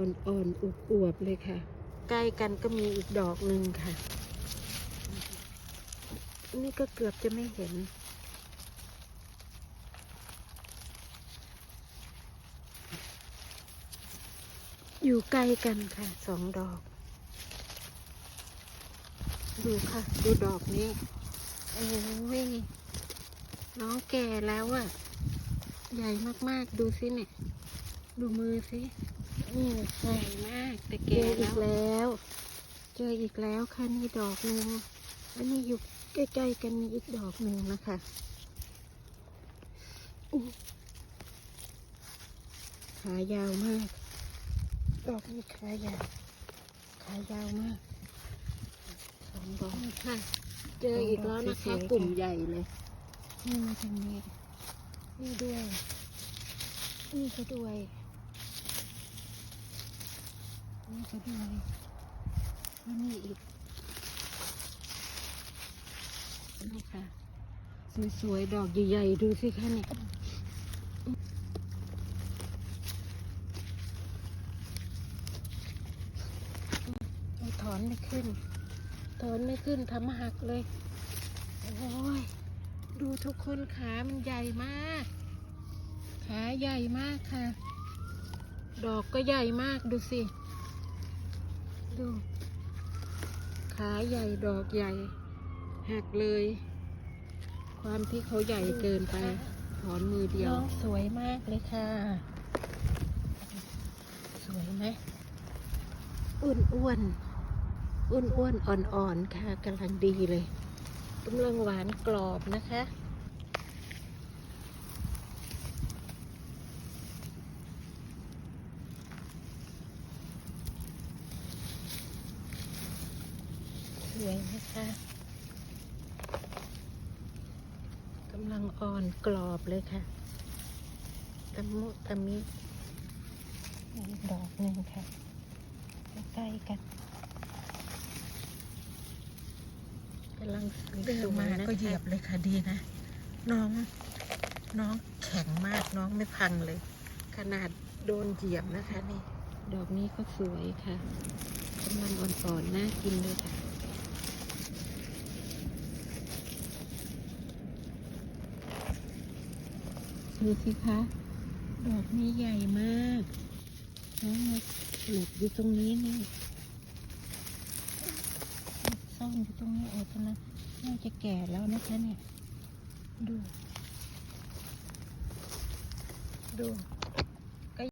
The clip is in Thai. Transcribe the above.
อ่อนๆอวบๆเลยค่ะ ใกล้กันก็มีอีกดอกหนึ่งค่ะ นี่ก็เกือบจะไม่เห็น อยู่ใกล้กันค่ะสองดอก ดูค่ะ ดูดอกนี้โอ้ยน้องแก่แล้วอะใหญ่มาก ๆ ดูสิเนี่ย ดูมือสิ นี่ใหญ่มากแต่แก่แล้วแล้ว เจออีกแล้วค่ะนี่ดอกหนึ่งอันนี้อยู่ใกล้ๆกันมีอีกดอกหนึ่งนะคะอู้ขายาวมาก ดอกนี้ขายาว ขายาวมากสองดอกค่ะ เจออีกแล้วนะคะกลุ่มใหญ่เลย นี่มาทางนี้ นี่ด้วย นี่ก็ด้วย นี่ก็ด้วยแล้วนี่อีกนี่ค่ะ สวยๆ ดอกใหญ่ๆ ดูสิคะเนี่ยถอนไม่ขึ้น ถอนไม่ขึ้นทำหักเลย โอ้ย ดูทุกคนขามันใหญ่มาก ขาใหญ่มากค่ะ ดอกก็ใหญ่มากดูสิ ดู ขาใหญ่ดอกใหญ่ หักเลย ความที่เขาใหญ่เกินไป ถอนมือเดียว สวยมากเลยค่ะ สวยไหมอ้วนอ้วนอ้วนอ้วนๆอ่อนๆค่ะกำลังดีเลยกำลังหวานกรอบนะคะ วยนะคะกำลังอ่อนกรอบเลยค่ะตะมุตะมิอีกดอกหนึ่งค่ะใกล้ๆกันกำลังสวยๆเดินมานะคะก็เหยียบเลยค่ะดีนะ น้อง น้องแข็งมากน้องไม่พังเลย ขนาดโดนเหยียบนะคะนี่ ดอกนี้ก็สวยค่ะกำลังอ่อนๆน่ากินเลยค่ะ ดูสิคะ ดอกนี้ใหญ่มากน้องมาหลบอยู่ตรงนี้นี่ซ่อนอยู่ตรงนี้โอ้ตอนนั้นน่าจะแก่แล้วนะคะเนี่ย ดู ดู